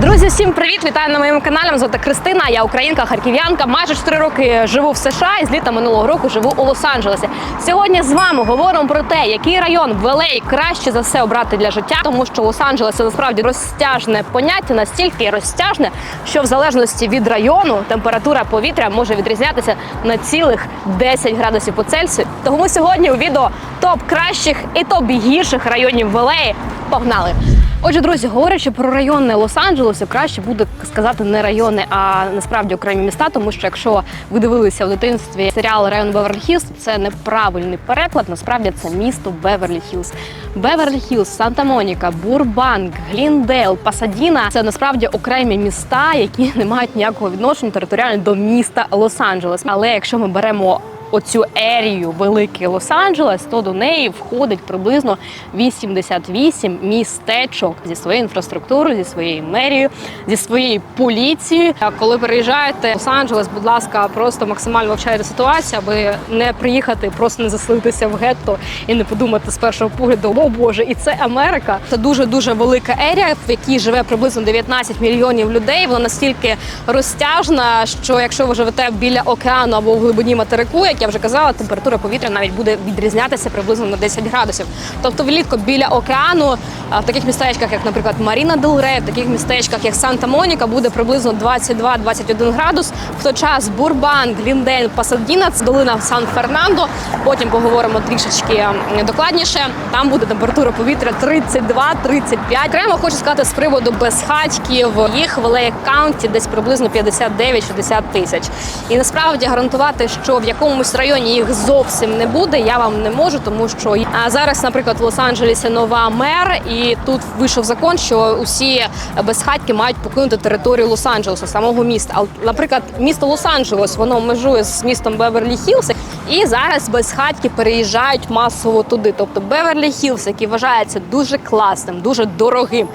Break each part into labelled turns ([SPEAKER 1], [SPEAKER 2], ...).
[SPEAKER 1] Друзі, всім привіт! Вітаю на моєму каналі. Звати Кристина. Я українка, харків'янка. Майже 4 роки живу в США і з літа минулого року живу у Лос-Анджелесі. Сьогодні з вами говоримо про те, який район в LA краще за все обрати для життя, тому що Лос-Анджелес насправді розтяжне поняття, настільки розтяжне, що в залежності від району температура повітря може відрізнятися на цілих 10 градусів по Цельсію. Тому сьогодні у відео топ кращих і топ гірших районів в LA. Погнали! Отже, друзі, говорячи про райони Лос-Анджелесу, краще буде сказати не райони, а насправді окремі міста, тому що якщо ви дивилися в дитинстві серіал Район Беверлі Хілз, це неправильний переклад. Насправді це місто Беверлі Хілз. Беверлі Хілз, Санта-Моніка, Бурбанк, Гліндейл, Пасадіна це насправді окремі міста, які не мають ніякого відношення територіально до міста Лос-Анджелес. Але якщо ми беремо Оцю ерію великий Лос-Анджелес, то до неї входить приблизно 88 містечок зі своєю інфраструктурою, зі своєю мерією, зі своєю поліцією. А коли переїжджаєте в Лос-Анджелес, будь ласка, просто максимально вивчайте ситуацію, аби не приїхати, просто не заселитися в гетто і не подумати з першого погляду, о Боже, і це Америка. Це дуже дуже велика ерія, в якій живе приблизно 19 мільйонів людей. Вона настільки розтяжна, що якщо ви живете біля океану або в глибині материку, як я вже казала, температура повітря навіть буде відрізнятися приблизно на 10 градусів. Тобто влітку біля океану, в таких містечках, як, наприклад, Маріна Дел Рей, в таких містечках, як Санта-Моніка, буде приблизно 22-21 градус. В той час Бурбан, Гліндейн, Пасадіна, це долина Сан-Фернандо. Потім поговоримо трішечки докладніше. Там буде температура повітря 32-35. Окремо хочу сказати з приводу безхатьків. Їх в Каунті десь приблизно 59-60 тисяч. І насправді гарантувати, що в якомусь районі їх зовсім не буде, я вам не можу, тому що а, зараз, наприклад, в Лос-Анджелесі нова мер, і тут вийшов закон, що усі безхатьки мають покинути територію Лос-Анджелесу, самого міста. Але, наприклад, місто Лос-Анджелес воно межує з містом Беверлі-Хілз, і зараз безхатьки переїжджають масово туди. Тобто Беверлі-Хілз, який вважається дуже класним, дуже дорогим,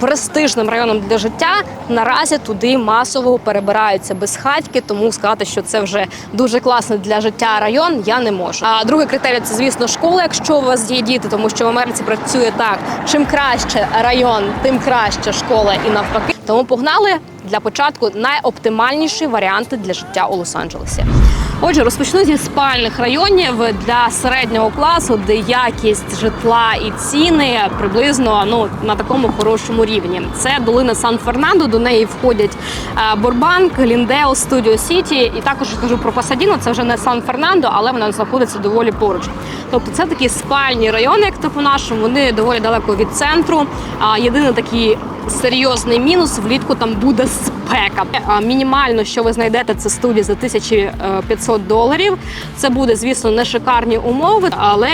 [SPEAKER 1] престижним районом для життя, наразі туди масово перебираються безхатьки, тому сказати, що це вже дуже класний для життя район, я не можу. А другий критерій це, звісно, школа, якщо у вас є діти, тому що в Америці працює так: чим краще район, тим краще школа і навпаки. Тому погнали для початку найоптимальніші варіанти для життя у Лос-Анджелесі. Отже, розпочну зі спальних районів для середнього класу, де якість житла і ціни приблизно ну на такому хорошому рівні. Це долина Сан-Фернандо. До неї входять е, Бурбанк, Гліндео, Студіо Сіті. І також кажу про Пасадіно. Це вже не Сан-Фернандо, але вона знаходиться доволі поруч. Тобто, це такі спальні райони, як то по-нашому. Вони доволі далеко від центру. А єдиний такий серйозний мінус влітку там буде спека. А Мінімально, що ви знайдете, це студія за 1500 доларів. Це буде, звісно, не шикарні умови, але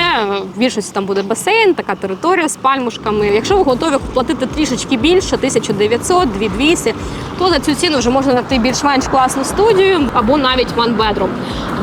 [SPEAKER 1] в більшості там буде басейн, така територія з пальмушками. Якщо ви готові платити трішечки більше, 1900, 2200, то за цю ціну вже можна знайти більш-менш класну студію або навіть one bedroom.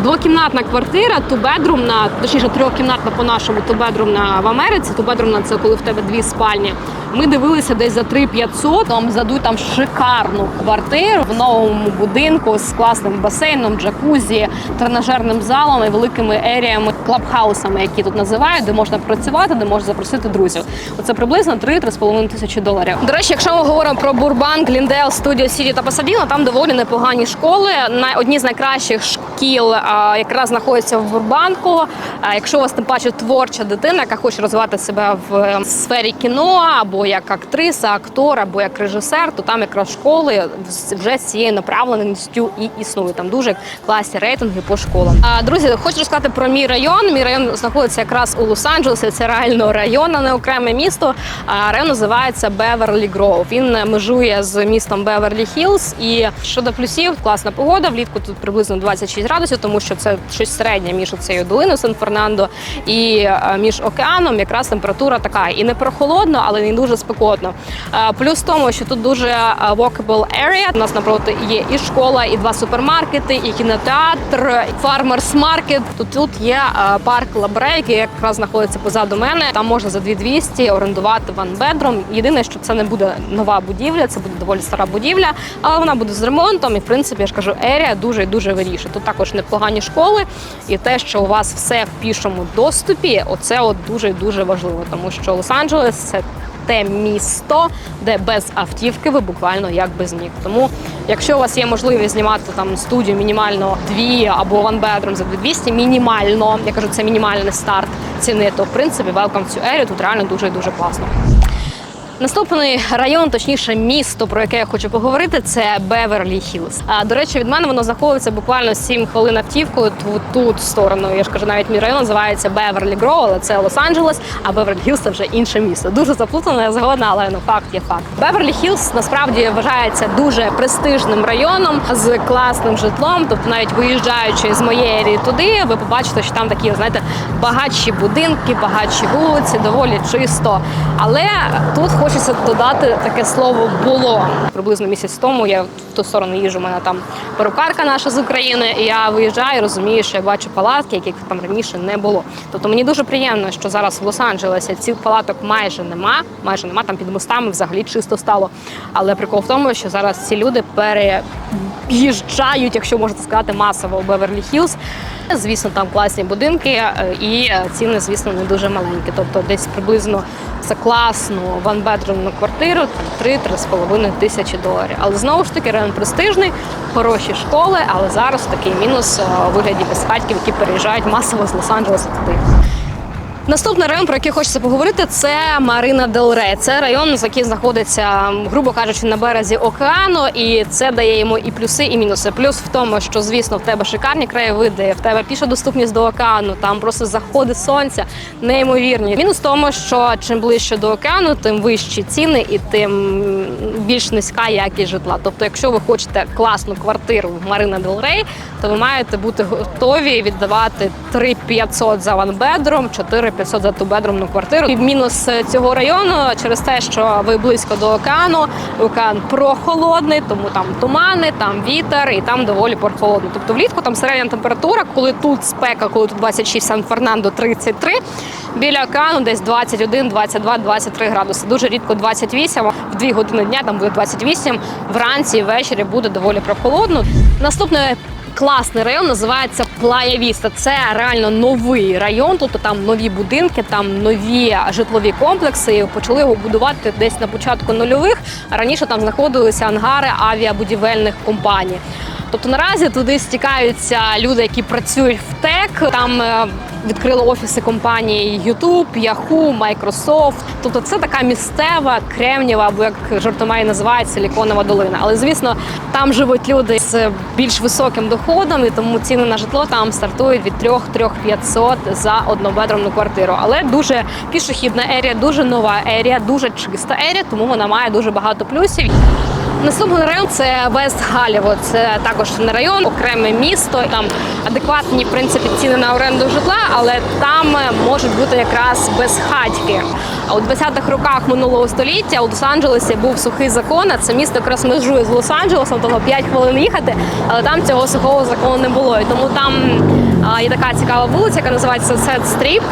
[SPEAKER 1] Двокімнатна квартира, тубедрумна, точніше трьохкімнатна по-нашому, тубедрумна в Америці. Тубедрумна це коли в тебе дві спальні. Ми дивилися десь за 3500, Нам задуть там шикарну квартиру в новому будинку з класним басейном, джакузі, тренажерним залом і великими еріями, клабхаусами, які тут називають, де можна працювати, де можна запросити друзів. Оце приблизно 3-3,5 тисячі доларів. До речі, якщо ми говоримо про Бурбан, Гліндейл, Студіо Сіті та Пасадіно, там доволі непогані школи. На одні з найкращих шкіл якраз знаходяться в Бурбанку. А, якщо у вас тим паче творча дитина, яка хоче розвивати себе в е, сфері кіно або як актриса, актор, або як режисер, то там якраз школи вже з цією направленістю і існують. Там дуже класні рейтинги по школам. А друзі, хочу розказати про мій район. Мій район знаходиться якраз у Лос-Анджелесі. Це реально район, а не окреме місто. А район називається Беверлі Гроув. Він межує з містом Беверлі Хілз. І щодо плюсів, класна погода. Влітку тут приблизно 26 градусів, тому що це щось середнє між цією долиною Сан-Фернандо і е, між океаном. Якраз температура така і не прохолодно, але не дуже спекотно. Е, Плюс в тому, що тут дуже е, walkable area. У нас напроти є і школа, і два супермаркети, і кінотеатр, і фармерс маркет. Тут є е, парк Лабре, який якраз знаходиться позаду мене. Там можна за 2200 орендувати ванбедром. Єдине, що це не буде нова будівля, це буде доволі стара будівля, але вона буде з ремонтом. І в принципі, я ж кажу, ерія дуже і дуже вирішує. Тут також непогані школи, і те, що у вас все в пішому доступі, оце от дуже дуже важливо, тому що Лос-Анджелес це те місто, де без автівки ви буквально як без ніг. Тому, якщо у вас є можливість знімати там студію мінімально дві або bedroom за 200, мінімально, я кажу, це мінімальний старт ціни, то в принципі welcome to area, тут реально дуже і дуже класно. Наступний район, точніше, місто, про яке я хочу поговорити, це Беверлі Хілз. А до речі, від мене воно знаходиться буквально 7 хвилин автівкою ту тут сторону. Я ж кажу, навіть мій район називається Беверлі Гроу, але це Лос-Анджелес, а Беверлі Хілз це вже інше місто. Дуже заплутано, я згодна, але ну факт є факт. Беверлі Хілз насправді вважається дуже престижним районом з класним житлом. Тобто, навіть виїжджаючи з моєї туди, ви побачите, що там такі, знаєте, багатші будинки, багатші вулиці, доволі чисто. Але тут хочеться додати таке слово було приблизно місяць тому. Я в ту сторону їжу. У мене там перукарка наша з України, і я виїжджаю, розумію, що я бачу палатки, яких там раніше не було. Тобто мені дуже приємно, що зараз в Лос-Анджелесі цих палаток майже нема. Майже нема там під мостами взагалі чисто стало. Але прикол в тому, що зараз ці люди переїжджають, якщо можна сказати, масово у Беверлі Хілз. Звісно, там класні будинки, е, і е, ціни, звісно, не дуже маленькі. Тобто, десь приблизно за класну ванбедрумну квартиру 3-3,5 тисячі доларів. Але знову ж таки район престижний, хороші школи, але зараз такий мінус е, у вигляді безхатьків, які переїжджають масово з Лос-Анджелеса туди. Наступний район, про який хочеться поговорити, це Марина Дел Рей. Це район, який знаходиться, грубо кажучи, на березі океану, і це дає йому і плюси, і мінуси. Плюс в тому, що звісно в тебе шикарні краєвиди, в тебе піша доступність до океану, там просто заходи сонця неймовірні. Мінус в тому, що чим ближче до океану, тим вищі ціни і тим більш низька якість житла. Тобто, якщо ви хочете класну квартиру в Марина Дел Рей, то ви маєте бути готові віддавати 3500 за ванбедром, 4500 за тубедрумну квартиру. І мінус цього району через те, що ви близько до океану, океан прохолодний, тому там тумани, там вітер і там доволі прохолодно. Тобто влітку там середня температура, коли тут спека, коли тут 26 Сан-Фернандо 33, біля океану десь 21, 22, 23 градуси. Дуже рідко 28, в 2 години дня там буде 28, вранці і ввечері буде доволі прохолодно. Наступне Класний район називається Плая Віста. Це реально новий район. Тобто там нові будинки, там нові житлові комплекси. Почали його будувати десь на початку нульових. Раніше там знаходилися ангари авіабудівельних компаній. Тобто наразі туди стікаються люди, які працюють в ТЕК. Там відкрили офіси компанії YouTube, Yahoo, Microsoft. Тобто це така місцева кремнієва, або як жартомає називають силіконова долина. Але звісно, там живуть люди з більш високим доходом, і тому ціни на житло там стартують від 3-3-500 за однобедромну квартиру. Але дуже пішохідна ерія, дуже нова ерія, дуже чиста ерія, тому вона має дуже багато плюсів. Наступний район це Вест Галіво. Це також не район, окреме місто. Там адекватні в принципі ціни на оренду житла, але там можуть бути якраз безхатьки. А у 20-х роках минулого століття у Лос-Анджелесі був сухий закон. а Це місто якраз межує з Лос-Анджелесом, тобто 5 хвилин їхати, але там цього сухого закону не було. І тому там є така цікава вулиця, яка називається Сет Стріп,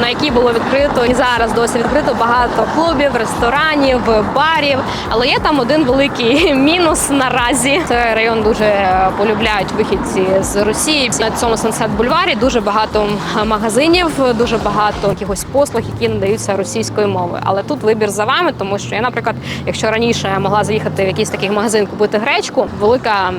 [SPEAKER 1] на якій було відкрито і зараз досі відкрито багато клубів, ресторанів, барів. Але є там один великий мінус наразі. Цей район дуже полюбляють вихідці з Росії. На цьому Sunset бульварі дуже багато магазинів, дуже багато якихось послуг, які надаються російською мовою. Але тут вибір за вами, тому що я, наприклад, якщо раніше могла заїхати в якийсь такий магазин купити гречку, велика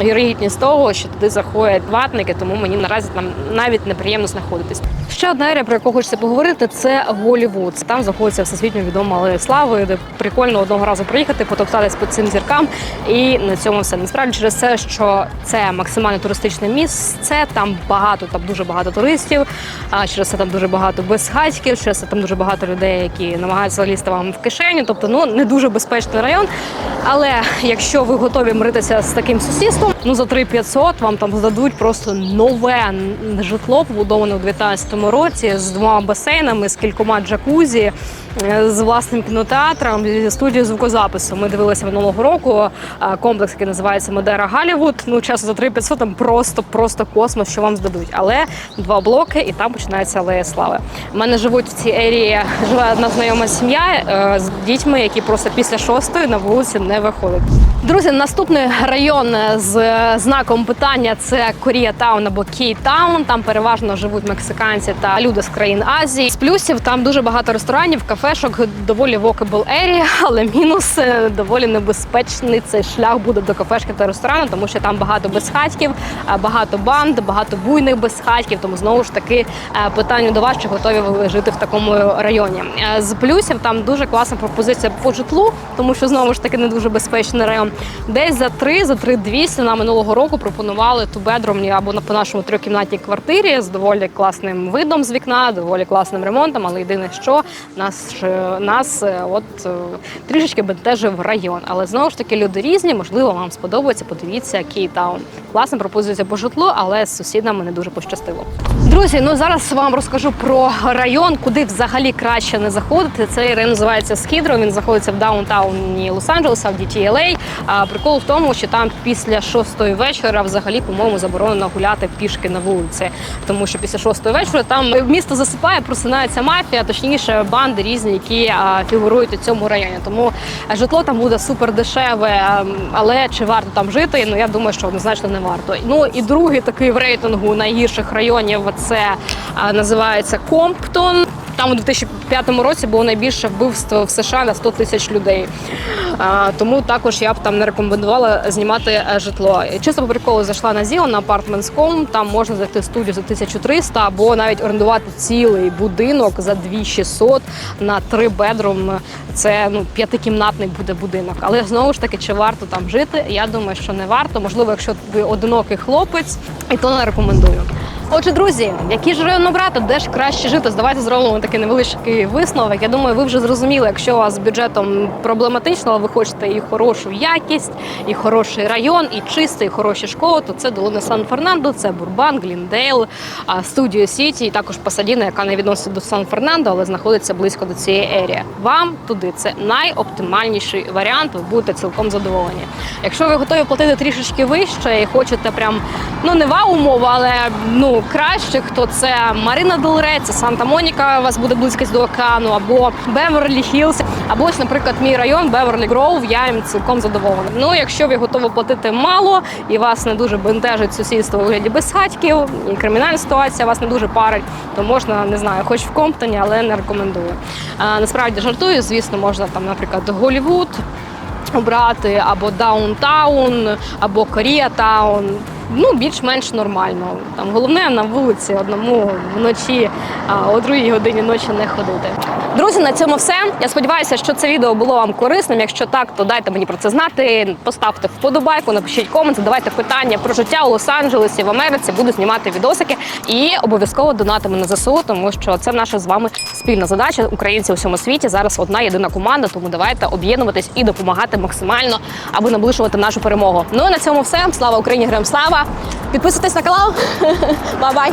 [SPEAKER 1] вірогідність того, що туди заходять ватники, тому мені наразі там навіть неприємно знаходитись. Ще одна ерія, про яку хочеться поговорити, це Голівуд. Там знаходиться всесвітньо відома алея де прикольно одного разу приїхати, потоптатись по цим зіркам. І на цьому все насправді через те, що це максимально туристичне місце. Там багато, там дуже багато туристів. А через це там дуже багато безхатьків, через це там дуже багато людей, які намагаються залізти вам в кишеню. Тобто, ну не дуже безпечний район. Але якщо ви готові миритися з таким сусідством, esto ну за 3500 вам там здадуть просто нове житло, побудоване у 2019 році з двома басейнами, з кількома джакузі, е, з власним кінотеатром, зі студією звукозапису. Ми дивилися минулого року е, комплекс, який називається Модера Галівуд. Ну чесно, за 3500 там просто просто космос, що вам здадуть. Але два блоки, і там починається алея слави. У мене живуть в цій ерії. Живе одна знайома сім'я е, з дітьми, які просто після шостої на вулиці не виходять. Друзі, наступний район з знаком питання це Коріатаун або Кейтаун. Там переважно живуть мексиканці та люди з країн Азії. З плюсів там дуже багато ресторанів, кафешок, доволі walkable area, але мінус е, доволі небезпечний цей шлях буде до кафешки та ресторану, тому що там багато безхатьків, е, багато банд, багато буйних безхатьків. Тому знову ж таки е, питання до вас, чи готові ви жити в такому районі. Е, З плюсів там дуже класна пропозиція по житлу, тому що знову ж таки не дуже безпечний район. Десь за 3, за 3 200 нам минулого року пропонували тубедромні або на по нашому трьохкімнатній квартирі з доволі класним видом з вікна, доволі класним ремонтом. Але єдине, що нас е, нас е, от е, трішечки бентежив район. Але знову ж таки люди різні. Можливо, вам сподобається. Подивіться Кейтаун. Класна пропозиція по житлу, але з сусідами не дуже пощастило. Друзі, ну зараз вам розкажу про район, куди взагалі краще не заходити. Цей район називається Скідро. Він знаходиться в даунтауні Лос-Анджелеса, в DTLA. А прикол в тому, що там після шостої вечора взагалі, по-моєму, заборонено гуляти пішки на вулиці, тому що після шостої вечора там місто засипає, просинається мафія, точніше банди різні, які фігурують у цьому районі. Тому е, житло там буде супер дешеве, е, але чи варто там жити? Ну я думаю, що однозначно не варто. Ну і другий такий в рейтингу найгірших районів це називається Комптон. Там у 2005 році було найбільше вбивство в США на 100 тисяч людей. Тому також я б там не рекомендувала знімати е, житло. Чисто по приколу зайшла на ЗІО на Apartments.com, Там можна зайти в студію за 1300 або навіть орендувати цілий будинок за 2600 на три бедрум. Це ну п'ятикімнатний буде будинок. Але знову ж таки, чи варто там жити? Я думаю, що не варто. Можливо, якщо ви одинокий хлопець, і то не рекомендую. Отже, друзі, які ж район обрати, де ж краще жити? Давайте зробимо такий невеличкий висновок. Я думаю, ви вже зрозуміли, якщо у вас з бюджетом проблематично, але ви хочете і хорошу якість, і хороший район, і чистий, і хороші школи, то це долина Сан-Фернандо, це Бурбан, Гліндейл, Студіо Сіті, і також Пасадіна, яка не відноситься до Сан-Фернандо, але знаходиться близько до цієї ерії. Вам туди це найоптимальніший варіант. Ви будете цілком задоволені. Якщо ви готові платити трішечки вище і хочете прям ну не вау умова, але ну кращих, то це Марина Делре, це Санта-Моніка, у вас буде близькість до океану, або Беверлі Хіллз, або ось, наприклад, мій район Беверлі Гроув, я їм цілком задоволена. Ну, якщо ви готові платити мало і вас не дуже бентежить сусідство у вигляді безхатьків, і кримінальна ситуація вас не дуже парить, то можна не знаю, хоч в Комптоні, але не рекомендую. А, насправді жартую, звісно, можна там, наприклад, Голівуд. Обрати або даунтаун, або Коріатаун. Ну, більш-менш нормально. Там головне на вулиці одному вночі а, о другій годині ночі не ходити. Друзі, на цьому все. Я сподіваюся, що це відео було вам корисним. Якщо так, то дайте мені про це знати. Поставте вподобайку, напишіть комент, задавайте питання про життя у Лос-Анджелесі в Америці. Буду знімати відосики і обов'язково донатимо на ЗСУ, тому що це наша з вами спільна задача. Українці у всьому світі зараз одна єдина команда. Тому давайте об'єднуватись і допомагати максимально, аби наближувати нашу перемогу. Ну і на цьому все. Слава Україні! Героям слава! Підписуйтесь на канал. Бай-бай!